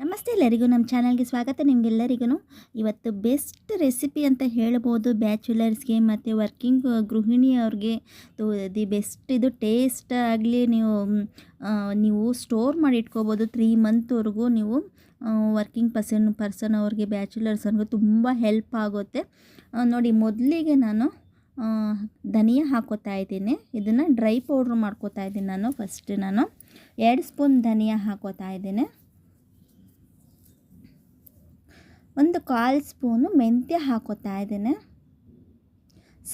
ನಮಸ್ತೆ ಎಲ್ಲರಿಗೂ, ನಮ್ಮ ಚಾನಲ್ಗೆ ಸ್ವಾಗತ. ನಿಮಗೆಲ್ಲರಿಗೂ ಇವತ್ತು ಬೆಸ್ಟ್ ರೆಸಿಪಿ ಅಂತ ಹೇಳ್ಬೋದು. ಬ್ಯಾಚುಲರ್ಸ್ಗೆ ಮತ್ತು ವರ್ಕಿಂಗ್ ಗೃಹಿಣಿಯವ್ರಿಗೆ ದಿ ಬೆಸ್ಟ್, ಇದು ಟೇಸ್ಟ್ ಆಗಲಿ ನೀವು ನೀವು ಸ್ಟೋರ್ ಮಾಡಿ ಇಟ್ಕೋಬೋದು. ತ್ರೀ ಮಂತ್ವರೆಗೂ ನೀವು ವರ್ಕಿಂಗ್ ಪರ್ಸನ್ ಪರ್ಸನ್ ಅವ್ರಿಗೆ, ಬ್ಯಾಚುಲರ್ಸ್ ಅವ್ರಿಗೆ ತುಂಬ ಹೆಲ್ಪ್ ಆಗುತ್ತೆ. ನೋಡಿ ಮೊದಲಿಗೆ ನಾನು ಧನಿಯಾ ಹಾಕೋತಾ ಇದ್ದೀನಿ. ಇದನ್ನು ಡ್ರೈ ಪೌಡ್ರ್ ಮಾಡ್ಕೋತಾ ಇದ್ದೀನಿ ನಾನು. ಫಸ್ಟ್ ನಾನು ಎರಡು ಸ್ಪೂನ್ ಧನಿಯಾ ಹಾಕೋತಾ ಇದ್ದೀನಿ. ಒಂದು ಕಾಲು ಸ್ಪೂನು ಮೆಂತ್ಯ ಹಾಕೋತಾ ಇದ್ದೇನೆ.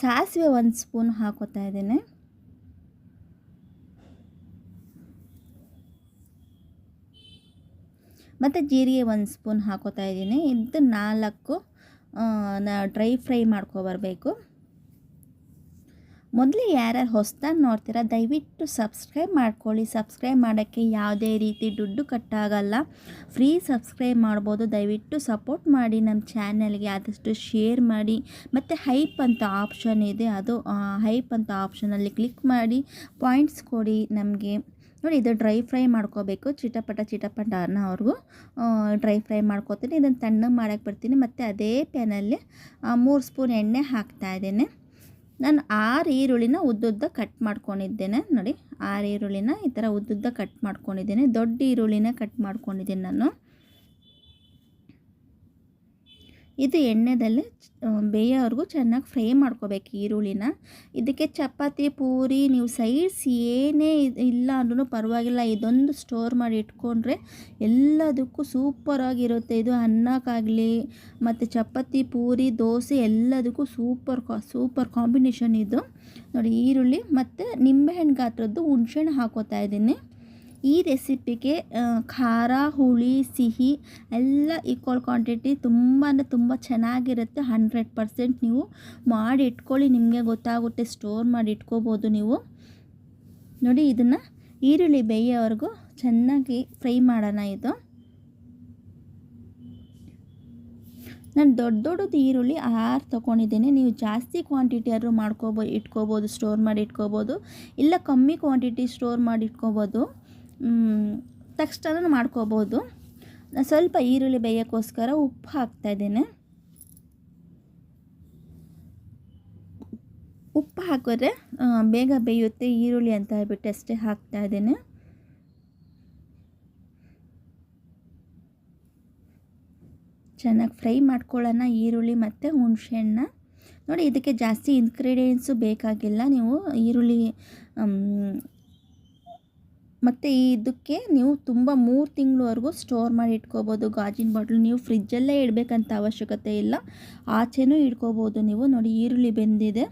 ಸಾಸಿವೆ ಒಂದು ಸ್ಪೂನ್ ಹಾಕೋತಾ ಇದ್ದೇನೆ. ಮತ್ತು ಜೀರಿಗೆ ಒಂದು ಸ್ಪೂನ್ ಹಾಕೋತಾ ಇದ್ದೀನಿ. ಇದು ನಾಲ್ಕು ಡ್ರೈ ಫ್ರೈ ಮಾಡ್ಕೊಬರ್ಬೇಕು ಮೊದಲು ಯಾರ್ಯಾರು ಹೊಸ್ದಾಗಿ ನೋಡ್ತೀರಾ, ದಯವಿಟ್ಟು ಸಬ್ಸ್ಕ್ರೈಬ್ ಮಾಡ್ಕೊಳ್ಳಿ. ಸಬ್ಸ್ಕ್ರೈಬ್ ಮಾಡೋಕ್ಕೆ ಯಾವುದೇ ರೀತಿ ದುಡ್ಡು ಕಟ್ಟಾಗಲ್ಲ. ಫ್ರೀ ಸಬ್ಸ್ಕ್ರೈಬ್ ಮಾಡ್ಬೋದು. ದಯವಿಟ್ಟು ಸಪೋರ್ಟ್ ಮಾಡಿ. ನಮ್ಮ ಚಾನಲ್ಗೆ ಆದಷ್ಟು ಶೇರ್ ಮಾಡಿ. ಮತ್ತು ಹೈಪ್ ಅಂತ ಆಪ್ಷನ್ ಇದೆ. ಅದು ಹೈಪ್ ಅಂತ ಆಪ್ಷನಲ್ಲಿ ಕ್ಲಿಕ್ ಮಾಡಿ. ಪಾಯಿಂಟ್ಸ್ ಕೊಡಿ ನಮಗೆ. ನೋಡಿ, ಇದು ಡ್ರೈ ಫ್ರೈ ಮಾಡ್ಕೋಬೇಕು. ಚಿಟಪಟ ಚಿಟಪಟ ಅನ್ನೋವರೆಗೂ ಡ್ರೈ ಫ್ರೈ ಮಾಡ್ಕೋತೀನಿ. ಇದನ್ನು ತಣ್ಣಗೆ ಮಾಡೋಕ್ಕೆ ಬರ್ತೀನಿ ಮತ್ತು ಅದೇ ಪ್ಯಾನಲ್ಲಿ ಮೂರು ಸ್ಪೂನ್ ಎಣ್ಣೆ ಹಾಕ್ತಾ ಇದ್ದೇನೆ. ನಾನು ಆರು ಈರುಳ್ಳಿನ ಉದ್ದುದ್ದ ಕಟ್ ಮಾಡ್ಕೊಂಡಿದ್ದೇನೆ. ನೋಡಿ, ಆರು ಈರುಳ್ಳಿನ ಈ ಥರ ಉದ್ದುದ್ದ ಕಟ್ ಮಾಡ್ಕೊಂಡಿದ್ದೇನೆ. ದೊಡ್ಡ ಈರುಳ್ಳಿನ ಕಟ್ ಮಾಡ್ಕೊಂಡಿದ್ದೀನಿ ನಾನು. ಇದು ಎಣ್ಣೆದಲ್ಲೇ ಬೇಯೋವರೆಗೂ ಚೆನ್ನಾಗಿ ಫ್ರೈ ಮಾಡ್ಕೋಬೇಕು ಈರುಳ್ಳಿನ. ಇದಕ್ಕೆ ಚಪಾತಿ, ಪೂರಿ, ನೀವು ಸೈಡ್ಸ್ ಏನೇ ಇಲ್ಲ ಅಂದ್ರೂ ಪರವಾಗಿಲ್ಲ, ಇದೊಂದು ಸ್ಟೋರ್ ಮಾಡಿ ಇಟ್ಕೊಂಡ್ರೆ ಎಲ್ಲದಕ್ಕೂ ಸೂಪರಾಗಿರುತ್ತೆ. ಇದು ಅನ್ನಕ್ಕಾಗಲಿ, ಮತ್ತು ಚಪಾತಿ, ಪೂರಿ, ದೋಸೆ ಎಲ್ಲದಕ್ಕೂ ಸೂಪರ್ ಸೂಪರ್ ಕಾಂಬಿನೇಷನ್ ಇದು. ನೋಡಿ ಈರುಳ್ಳಿ ಮತ್ತು ನಿಂಬೆಹಣ್ಣು ಗಾತ್ರದ್ದು ಹುಣ್ಸೆಹಣ್ಣು ಹಾಕೋತಾ ಇದ್ದೀನಿ. ಈ ರೆಸಿಪಿಗೆ ಖಾರ, ಹುಳಿ, ಸಿಹಿ ಎಲ್ಲ ಈಕ್ವಲ್ ಕ್ವಾಂಟಿಟಿ ತುಂಬ ಅಂದರೆ ತುಂಬ ಚೆನ್ನಾಗಿರುತ್ತೆ. ಹಂಡ್ರೆಡ್ ಪರ್ಸೆಂಟ್ ನೀವು ಮಾಡಿ ಇಟ್ಕೊಳ್ಳಿ. ನಿಮಗೆ ಗೊತ್ತಾಗುತ್ತೆ. ಸ್ಟೋರ್ ಮಾಡಿ ಇಟ್ಕೋಬೋದು ನೀವು. ನೋಡಿ, ಇದನ್ನು ಈರುಳ್ಳಿ ಬೇಯೋವರೆಗೂ ಚೆನ್ನಾಗಿ ಫ್ರೈ ಮಾಡೋಣ ಇದು. ನಾನು ದೊಡ್ಡ ದೊಡ್ಡದು ಈರುಳ್ಳಿ ಆರು ತೊಗೊಂಡಿದ್ದೀನಿ ನೀವು ಜಾಸ್ತಿ ಕ್ವಾಂಟಿಟಿ ಆದರೂ ಮಾಡ್ಕೋಬೋ, ಇಟ್ಕೋಬೋದು ಸ್ಟೋರ್ ಮಾಡಿ ಇಟ್ಕೋಬೋದು. ಇಲ್ಲ ಕಮ್ಮಿ ಕ್ವಾಂಟಿಟಿ ಸ್ಟೋರ್ ಮಾಡಿ ಇಟ್ಕೋಬೋದು. ತಕ್ಷಣ ಮಾಡ್ಕೋಬೋದು. ನಾನು ಸ್ವಲ್ಪ ಈರುಳ್ಳಿ ಬೇಯೋಕ್ಕೋಸ್ಕರ ಉಪ್ಪು ಹಾಕ್ತಾ ಇದ್ದೇನೆ. ಉಪ್ಪು ಹಾಕಿದ್ರೆ ಬೇಗ ಬೇಯುತ್ತೆ, ಈರುಳ್ಳಿ ಅಂತ ಹೇಳ್ಬಿಟ್ಟು ಅಷ್ಟೇ ಹಾಕ್ತಾ ಇದ್ದೇನೆ. ಚೆನ್ನಾಗಿ ಫ್ರೈ ಮಾಡ್ಕೊಳ್ಳೋಣ, ಈರುಳ್ಳಿ ಮತ್ತು ಹುಣಸೆಹಣ್ಣ ನೋಡಿ, ಇದಕ್ಕೆ ಜಾಸ್ತಿ ಇನ್ಗ್ರೀಡಿಯೆಂಟ್ಸು ಬೇಕಾಗಿಲ್ಲ. ನೀವು ಈರುಳ್ಳಿ ಮತ್ತು ಇದಕ್ಕೆ ನೀವು ತುಂಬ ಮೂರು ತಿಂಗಳವರೆಗೂ ಸ್ಟೋರ್ ಮಾಡಿ ಇಟ್ಕೋಬೋದು. ಗಾಜಿನ ಬಾಟ್ಲು ನೀವು ಫ್ರಿಜ್ಜಲ್ಲೇ ಇಡಬೇಕಂತ ಅವಶ್ಯಕತೆ ಇಲ್ಲ. ಆಚೆನೂ ಇಟ್ಕೋಬೋದು ನೀವು. ನೋಡಿ, ಈರುಳ್ಳಿ ಬೆಂದಿದೆ.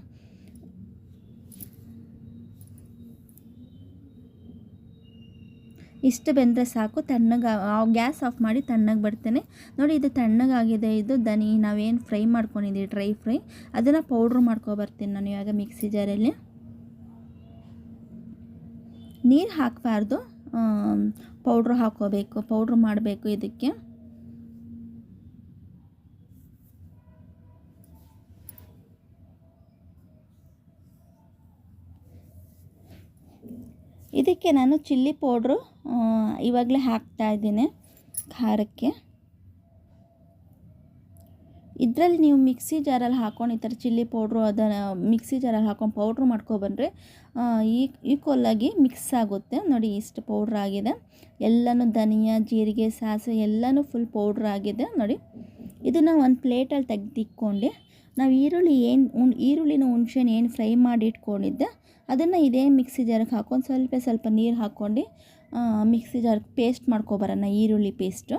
ಇಷ್ಟು ಬೆಂದರೆ ಸಾಕು. ತಣ್ಣಗೆ ಗ್ಯಾಸ್ ಆಫ್ ಮಾಡಿ ತಣ್ಣಗೆ ಬರ್ತೇನೆ. ನೋಡಿ, ಇದು ತಣ್ಣಗಾಗಿದೆ. ಇದು ದನಿ, ನಾವೇನು ಫ್ರೈ ಮಾಡ್ಕೊಂಡಿದ್ದೀವಿ ಡ್ರೈ ಫ್ರೈ ಅದನ್ನು ಪೌಡ್ರ್ ಮಾಡ್ಕೊಬರ್ತೀನಿ ನಾನು ಇವಾಗ ಮಿಕ್ಸಿ ಜಾರಲ್ಲಿ ನೀರು ಹಾಕಬಾರ್ದು. ಪೌಡ್ರ್ ಹಾಕೋಬೇಕು, ಪೌಡ್ರ್ ಮಾಡಬೇಕು ಇದಕ್ಕೆ. ಇದಕ್ಕೆ ನಾನು ಚಿಲ್ಲಿ ಪೌಡ್ರು ಇವಾಗಲೇ ಹಾಕ್ತಾ ಇದ್ದೀನಿ ಖಾರಕ್ಕೆ. ಇದರಲ್ಲಿ ನೀವು ಮಿಕ್ಸಿ ಜಾರಲ್ಲಿ ಹಾಕೊಂಡು ಈ ಥರ ಚಿಲ್ಲಿ ಪೌಡ್ರು ಅದನ್ನು ಮಿಕ್ಸಿ ಜಾರಲ್ಲಿ ಹಾಕೊಂಡು ಪೌಡ್ರ್ ಮಾಡ್ಕೊಬಂದರೆ ಈಕ್ವಲಾಗಿ ಮಿಕ್ಸ್ ಆಗುತ್ತೆ. ನೋಡಿ, ಇಷ್ಟು ಪೌಡ್ರ್ ಆಗಿದೆ. ಎಲ್ಲನೂ ಧನಿಯಾ, ಜೀರಿಗೆ, ಸಾಸಿವೆ ಎಲ್ಲನೂ ಫುಲ್ ಪೌಡ್ರ್ ಆಗಿದೆ. ನೋಡಿ, ಇದನ್ನು ಒಂದು ಪ್ಲೇಟಲ್ಲಿ ತೆಗೆದಿಕ್ಕೊಂಡು ನಾವು ಈರುಳ್ಳಿ ಏನು ಈರುಳ್ಳಿನ ಹುಣ್ಸೆನ ಏನು ಫ್ರೈ ಮಾಡಿ ಇಟ್ಕೊಂಡಿದ್ದೆ ಅದನ್ನು ಇದೇ ಮಿಕ್ಸಿ ಜಾರಕ್ಕೆ ಹಾಕೊಂಡು ಸ್ವಲ್ಪ ಸ್ವಲ್ಪ ನೀರು ಹಾಕ್ಕೊಂಡು ಮಿಕ್ಸಿ ಜಾರ್ಗೆ ಪೇಸ್ಟ್ ಮಾಡ್ಕೊಬರೋಣ, ಈರುಳ್ಳಿ ಪೇಸ್ಟು.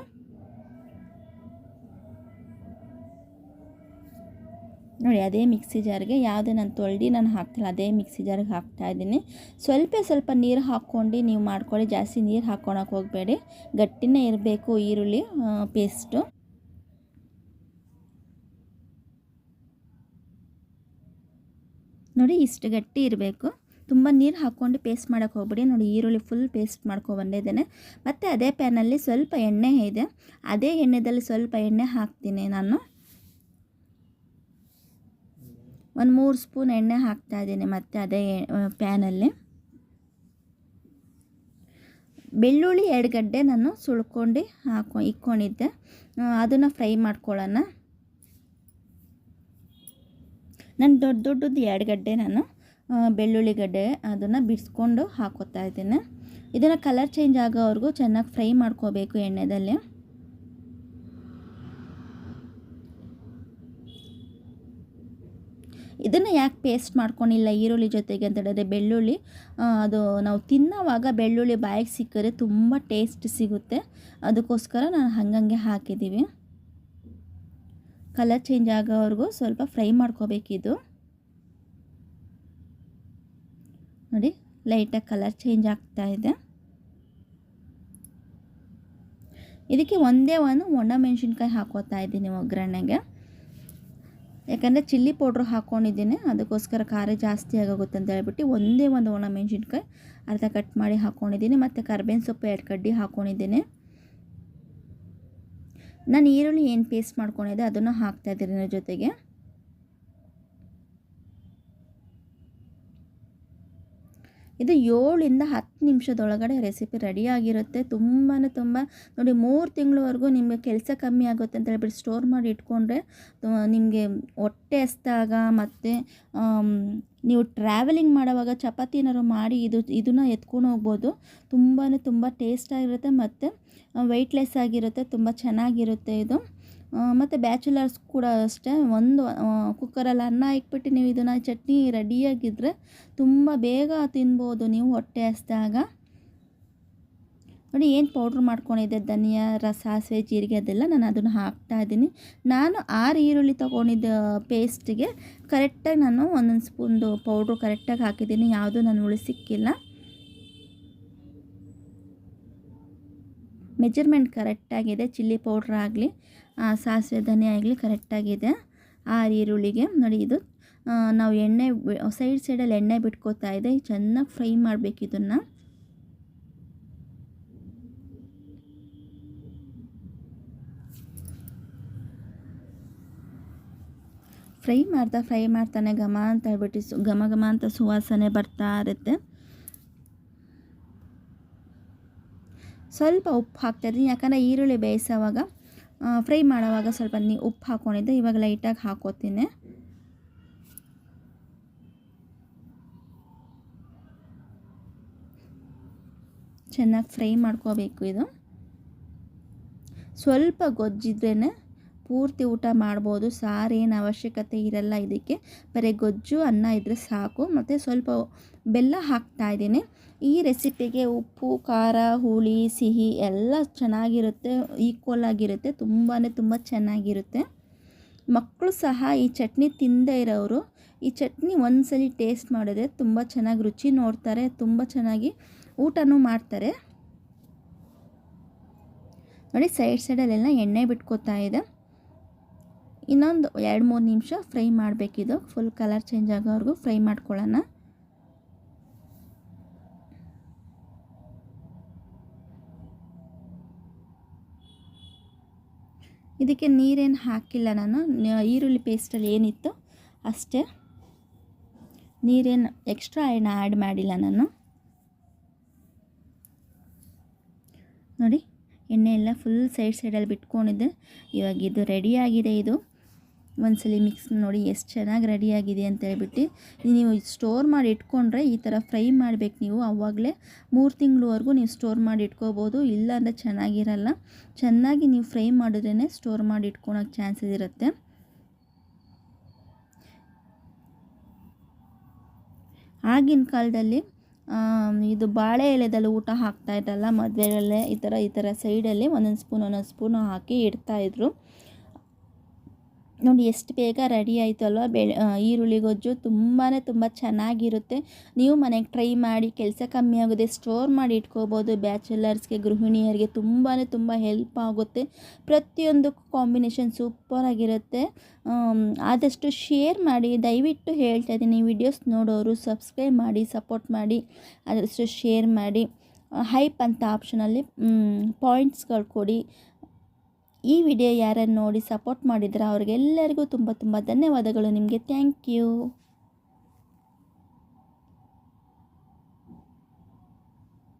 ನೋಡಿ ಅದೇ ಮಿಕ್ಸಿ ಜಾರ್ಗೆ ಯಾವುದೇ ನಾನು ತೊಳ್ದು ನಾನು ಹಾಕ್ತಿಲ್ಲ, ಅದೇ ಮಿಕ್ಸಿ ಜಾರ್ಗೆ ಹಾಕ್ತಾ ಇದ್ದೀನಿ. ಸ್ವಲ್ಪ ಸ್ವಲ್ಪ ನೀರು ಹಾಕ್ಕೊಂಡು ನೀವು ಮಾಡ್ಕೊಳ್ಳಿ, ಜಾಸ್ತಿ ನೀರು ಹಾಕ್ಕೊಳಕ್ಕೆ ಹೋಗಬೇಡಿ. ಗಟ್ಟಿನೇ ಇರಬೇಕು ಈರುಳ್ಳಿ ಪೇಸ್ಟು. ನೋಡಿ ಇಷ್ಟು ಗಟ್ಟಿ ಇರಬೇಕು. ತುಂಬ ನೀರು ಹಾಕ್ಕೊಂಡು ಪೇಸ್ಟ್ ಮಾಡೋಕ್ಕೆ ಹೋಗ್ಬಿಡಿ. ನೋಡಿ ಈರುಳ್ಳಿ ಫುಲ್ ಪೇಸ್ಟ್ ಮಾಡ್ಕೊಬಂದಿದ್ದೇನೆ ಮತ್ತು ಅದೇ ಪ್ಯಾನಲ್ಲಿ ಸ್ವಲ್ಪ ಎಣ್ಣೆ ಇದೆ. ಅದೇ ಎಣ್ಣೆದಲ್ಲಿ ಸ್ವಲ್ಪ ಎಣ್ಣೆ ಹಾಕ್ತೀನಿ ನಾನು. ಒಂದು ಮೂರು ಸ್ಪೂನ್ ಎಣ್ಣೆ ಹಾಕ್ತಾ ಇದ್ದೀನಿ ಮತ್ತು ಅದೇ ಪ್ಯಾನಲ್ಲಿ. ಬೆಳ್ಳುಳ್ಳಿ ಎರಡು ಗಡ್ಡೆ ನಾನು ಸುಳ್ಕೊಂಡು ಹಾಕೊ, ಇಕ್ಕೊಂಡಿದ್ದೆ. ಅದನ್ನು ಫ್ರೈ ಮಾಡ್ಕೊಳ್ಳೋಣ. ನಾನು ದೊಡ್ಡ ದೊಡ್ಡದು ಎರಡು ಗಡ್ಡೆ ನಾನು ಬೆಳ್ಳುಳ್ಳಿ ಗಡ್ಡೆ ಅದನ್ನು ಬಿಡಿಸ್ಕೊಂಡು ಹಾಕೋತಾ ಇದ್ದೀನಿ. ಇದನ್ನು ಕಲರ್ ಚೇಂಜ್ ಆಗೋವರೆಗೂ ಚೆನ್ನಾಗಿ ಫ್ರೈ ಮಾಡ್ಕೋಬೇಕು ಎಣ್ಣೆದಲ್ಲಿ. ಇದನ್ನು ಯಾಕೆ ಪೇಸ್ಟ್ ಮಾಡ್ಕೊಂಡಿಲ್ಲ ಈರುಳ್ಳಿ ಜೊತೆಗೆ ಅಂತ ಹೇಳಿದ್ರೆ ಬೆಳ್ಳುಳ್ಳಿ ಅದು ನಾವು ತಿನ್ನೋವಾಗ ಬೆಳ್ಳುಳ್ಳಿ ಬಾಯಿಗೆ ಸಿಕ್ಕರೆ ತುಂಬ ಟೇಸ್ಟ್ ಸಿಗುತ್ತೆ. ಅದಕ್ಕೋಸ್ಕರ ನಾನು ಹಂಗಂಗೆ ಹಾಕಿದ್ದೀವಿ ಕಲರ್ ಚೇಂಜ್ ಆಗೋವರೆಗೂ ಸ್ವಲ್ಪ ಫ್ರೈ ಮಾಡ್ಕೋಬೇಕಿದು. ನೋಡಿ ಲೈಟಾಗಿ ಕಲರ್ ಚೇಂಜ್ ಆಗ್ತಾ ಇದೆ. ಇದಕ್ಕೆ ಒಂದೇ ಒಂದು ಒಣಮೆಣ್ಸಿನ್ಕಾಯಿ ಹಾಕೋತಾ ಇದ್ದೀನಿ ಒಗ್ಗರಣೆಗೆ. ಯಾಕಂದರೆ ಚಿಲ್ಲಿ ಪೌಡ್ರ್ ಹಾಕ್ಕೊಂಡಿದ್ದೀನಿ ಅದಕ್ಕೋಸ್ಕರ ಖಾರ ಜಾಸ್ತಿ ಆಗೋಗುತ್ತೆ ಅಂತ ಹೇಳ್ಬಿಟ್ಟು ಒಂದೇ ಒಂದು ಒಣ ಮೆಣಸಿನ್ಕಾಯಿ ಅರ್ಧ ಕಟ್ ಮಾಡಿ ಹಾಕ್ಕೊಂಡಿದ್ದೀನಿ ಮತ್ತು ಕರ್ಬೇವಿನ ಸೊಪ್ಪು ಎರಡು ಕಡ್ಡಿ ಹಾಕ್ಕೊಂಡಿದ್ದೀನಿ ನಾನು ಈರುಳ್ಳಿ ಏನು ಪೇಸ್ಟ್ ಮಾಡ್ಕೊಂಡಿದ್ದೆ ಅದನ್ನು ಹಾಕ್ತಾಯಿದ್ದೀನಿ ಜೊತೆಗೆ. ಇದು ಏಳಿಂದ ಹತ್ತು ನಿಮಿಷದೊಳಗಡೆ ರೆಸಿಪಿ ರೆಡಿಯಾಗಿರುತ್ತೆ ತುಂಬಾ ತುಂಬ, ನೋಡಿ ಮೂರು ತಿಂಗಳವರೆಗೂ ನಿಮಗೆ ಕೆಲಸ ಕಮ್ಮಿ ಆಗುತ್ತೆ ಅಂತ ಹೇಳ್ಬಿಟ್ಟು ಸ್ಟೋರ್ ಮಾಡಿ ಇಟ್ಕೊಂಡ್ರೆ ನಿಮಗೆ ಹೊಟ್ಟೆ ಹಸ್ದಾಗ ಮತ್ತು ನೀವು ಟ್ರಾವೆಲಿಂಗ್ ಮಾಡೋವಾಗ ಚಪಾತಿ ಏನಾದ್ರು ಮಾಡಿ ಇದು, ಇದನ್ನು ಎತ್ಕೊಂಡು ಹೋಗ್ಬೋದು. ತುಂಬಾ ತುಂಬ ಟೇಸ್ಟಾಗಿರುತ್ತೆ ಮತ್ತು ವೆಯ್ಟ್ಲೆಸ್ ಆಗಿರುತ್ತೆ, ತುಂಬ ಚೆನ್ನಾಗಿರುತ್ತೆ ಇದು. ಮತ್ತು ಬ್ಯಾಚುಲರ್ಸ್ ಕೂಡ ಅಷ್ಟೇ. ಒಂದು ಕುಕ್ಕರಲ್ಲಿ ಅನ್ನ ಇಟ್ಬಿಟ್ಟು ನೀವು ಇದನ್ನು ಚಟ್ನಿ ರೆಡಿಯಾಗಿದ್ದರೆ ತುಂಬ ಬೇಗ ತಿನ್ಬೋದು ನೀವು ಹೊಟ್ಟೆ ಹಸ್ದಾಗ ನೋಡಿ ಏನು ಪೌಡ್ರ್ ಮಾಡ್ಕೊಂಡಿದ್ದೆ? ಧನಿಯಾ, ರಸ ಸಾಸಿವೆ ಜೀರಿಗೆ, ಅದೆಲ್ಲ ನಾನು ಅದನ್ನು ಹಾಕ್ತಾ ಇದ್ದೀನಿ. ನಾನು ಆರು ಈರುಳ್ಳಿ ತೊಗೊಂಡಿದ್ದ ಪೇಸ್ಟಿಗೆ ಕರೆಕ್ಟಾಗಿ ನಾನು ಒಂದೊಂದು ಸ್ಪೂನ್ದು ಪೌಡ್ರು ಕರೆಕ್ಟಾಗಿ ಹಾಕಿದ್ದೀನಿ. ಯಾವುದೂ ನಾನು ಉಳಿಸಿಕ್ಕಿಲ್ಲ. ಮೆಜರ್ಮೆಂಟ್ ಕರೆಕ್ಟಾಗಿದೆ ಚಿಲ್ಲಿ ಪೌಡ್ರ್ ಆಗಲಿ ಸಾಸಿವೆ ಧನಿಯ ಆಗಲಿ ಕರೆಕ್ಟಾಗಿದೆ ಆರು ಈರುಳ್ಳಿಗೆ. ನೋಡಿ ಇದು ನಾವು ಎಣ್ಣೆ, ಸೈಡ್ ಸೈಡಲ್ಲಿ ಎಣ್ಣೆ ಬಿಟ್ಕೋತಾ ಇದೆ. ಚೆನ್ನಾಗಿ ಫ್ರೈ ಮಾಡಬೇಕು ಇದನ್ನು ಫ್ರೈ ಮಾಡ್ತಾ ಫ್ರೈ ಮಾಡ್ತಾನೆ ಘಮ ಅಂತ ಹೇಳ್ಬಿಟ್ಟು ಸು, ಘಮ ಘಮ ಅಂತ ಸುವಾಸನೆ ಬರ್ತಾ ಇರುತ್ತೆ. ಸ್ವಲ್ಪ ಉಪ್ಪು ಹಾಕ್ತಾಯಿದ್ದೀನಿ ಯಾಕಂದರೆ ಈರುಳ್ಳಿ ಬೇಯಿಸೋವಾಗ ಫ್ರೈ ಮಾಡೋವಾಗ ಸ್ವಲ್ಪ ನೀ, ಉಪ್ಪು ಹಾಕ್ಕೊಂಡಿದ್ದೆ ಇವಾಗ ಲೈಟಾಗಿ ಹಾಕೋತೀನಿ. ಚೆನ್ನಾಗಿ ಫ್ರೈ ಮಾಡ್ಕೋಬೇಕು ಇದು. ಸ್ವಲ್ಪ ಗೊಜ್ಜಿದ್ರೇ ಪೂರ್ತಿ ಊಟ ಮಾಡ್ಬೋದು. ಸಾರೇನು ಅವಶ್ಯಕತೆ ಇರಲ್ಲ ಇದಕ್ಕೆ. ಬರೀ ಗೊಜ್ಜು, ಅನ್ನ ಇದ್ದರೆ ಸಾಕು. ಮತ್ತು ಸ್ವಲ್ಪ ಬೆಲ್ಲ ಹಾಕ್ತಾ ಇದ್ದೀನಿ. ಈ ರೆಸಿಪಿಗೆ ಉಪ್ಪು, ಖಾರ, ಹುಳಿ, ಸಿಹಿ ಎಲ್ಲ ಚೆನ್ನಾಗಿರುತ್ತೆ. ಈಕ್ವಲ್ ಆಗಿರುತ್ತೆ. ತುಂಬಾ ತುಂಬ ಚೆನ್ನಾಗಿರುತ್ತೆ. ಮಕ್ಕಳು ಸಹ ಈ ಚಟ್ನಿ ತಿಂದೇ ಇರೋರು ಈ ಚಟ್ನಿ ಒಂದ್ಸಲಿ ಟೇಸ್ಟ್ ಮಾಡಿದ್ರೆ ತುಂಬ ಚೆನ್ನಾಗಿ ರುಚಿ ನೋಡ್ತಾರೆ. ತುಂಬ ಚೆನ್ನಾಗಿ ಊಟನೂ ಮಾಡ್ತಾರೆ. ನೋಡಿ, ಸೈಡ್ ಸೈಡಲ್ಲೆಲ್ಲ ಎಣ್ಣೆ ಬಿಟ್ಕೋತಾ ಇದೆ. ಇನ್ನೊಂದು ಎರಡು ಮೂರು ನಿಮಿಷ ಫ್ರೈ ಮಾಡಬೇಕಿದು. ಫುಲ್ ಕಲರ್ ಚೇಂಜ್ ಆಗೋವರೆಗೂ ಫ್ರೈ ಮಾಡ್ಕೊಳ್ಳೋಣ. ಇದಕ್ಕೆ ನೀರೇನು ಹಾಕಿಲ್ಲ ನಾನು. ಈರುಳ್ಳಿ ಪೇಸ್ಟಲ್ಲಿ ಏನಿತ್ತು ಅಷ್ಟೇ. ನೀರೇನು ಎಕ್ಸ್ಟ್ರಾ ಏನು ಆ್ಯಡ್ ಮಾಡಿಲ್ಲ ನಾನು. ನೋಡಿ, ಎಣ್ಣೆ ಎಲ್ಲ ಫುಲ್ ಸೈಡ್ ಸೈಡಲ್ಲಿ ಬಿಟ್ಕೊಂಡಿದ್ದೆ. ಇವಾಗ ಇದು ರೆಡಿಯಾಗಿದೆ ಇದು. ಒಂದ್ಸಲಿ ಮಿಕ್ಸ್ ನೋಡಿ ಎಷ್ಟು ಚೆನ್ನಾಗಿ ರೆಡಿಯಾಗಿದೆ ಅಂತ ಹೇಳ್ಬಿಟ್ಟು ನೀವು ಸ್ಟೋರ್ ಮಾಡಿ ಇಟ್ಕೊಂಡ್ರೆ ಈ ಥರ ಫ್ರೈ ಮಾಡಬೇಕು ನೀವು. ಆವಾಗಲೇ ಮೂರು ತಿಂಗಳವರೆಗೂ ನೀವು ಸ್ಟೋರ್ ಮಾಡಿ ಇಟ್ಕೋಬೋದು. ಇಲ್ಲ ಅಂದರೆ ಚೆನ್ನಾಗಿರಲ್ಲ. ಚೆನ್ನಾಗಿ ನೀವು ಫ್ರೈ ಮಾಡಿದ್ರೇ ಸ್ಟೋರ್ ಮಾಡಿ ಇಟ್ಕೊಳಕ್ಕೆ ಚಾನ್ಸಸ್ ಇರುತ್ತೆ. ಆಗಿನ ಕಾಲದಲ್ಲಿ ಇದು ಬಾಳೆ ಎಲೆದಲ್ಲಿ ಊಟ ಹಾಕ್ತಾ ಮದುವೆಯಲ್ಲೇ ಈ ಥರ ಈ ಥರ ಸೈಡಲ್ಲಿ ಒಂದೊಂದು ಸ್ಪೂನ್ ಒಂದೊಂದು ಸ್ಪೂನು ಹಾಕಿ ಇಡ್ತಾಯಿದ್ರು ನೋಡಿ, ಎಷ್ಟು ಬೇಗ ರೆಡಿ ಆಯಿತು ಅಲ್ವಾ ಬೆಳೆ ಈರುಳ್ಳಿ ಗೊಜ್ಜು ತುಂಬಾ ತುಂಬ ಚೆನ್ನಾಗಿರುತ್ತೆ. ನೀವು ಮನೆಗೆ ಟ್ರೈ ಮಾಡಿ, ಕೆಲಸ ಕಮ್ಮಿ ಆಗುತ್ತೆ ಸ್ಟೋರ್ ಮಾಡಿ ಇಟ್ಕೋಬೋದು. ಬ್ಯಾಚುಲರ್ಸ್ಗೆ, ಗೃಹಿಣಿಯರಿಗೆ ತುಂಬಾ ತುಂಬ ಹೆಲ್ಪ್ ಆಗುತ್ತೆ. ಪ್ರತಿಯೊಂದಕ್ಕೂ ಕಾಂಬಿನೇಷನ್ ಸೂಪರಾಗಿರುತ್ತೆ ಆದಷ್ಟು ಶೇರ್ ಮಾಡಿ, ದಯವಿಟ್ಟು ಹೇಳ್ತಾ ಇದ್ದೀನಿ. ವಿಡಿಯೋಸ್ ನೋಡೋರು ಸಬ್ಸ್ಕ್ರೈಬ್ ಮಾಡಿ ಸಪೋರ್ಟ್ ಮಾಡಿ, ಆದಷ್ಟು ಶೇರ್ ಮಾಡಿ ಹೈಪ್ ಅಂತ ಆಪ್ಷನಲ್ಲಿ ಪಾಯಿಂಟ್ಸ್ಗಳು ಕೊಡಿ. ಈ ವಿಡಿಯೋ ಯಾರನ್ನು ನೋಡಿ ಸಪೋರ್ಟ್ ಮಾಡಿದ್ರೆ ಅವ್ರಿಗೆಲ್ಲರಿಗೂ ತುಂಬ ತುಂಬ ಧನ್ಯವಾದಗಳು. ನಿಮಗೆ ಥ್ಯಾಂಕ್ ಯು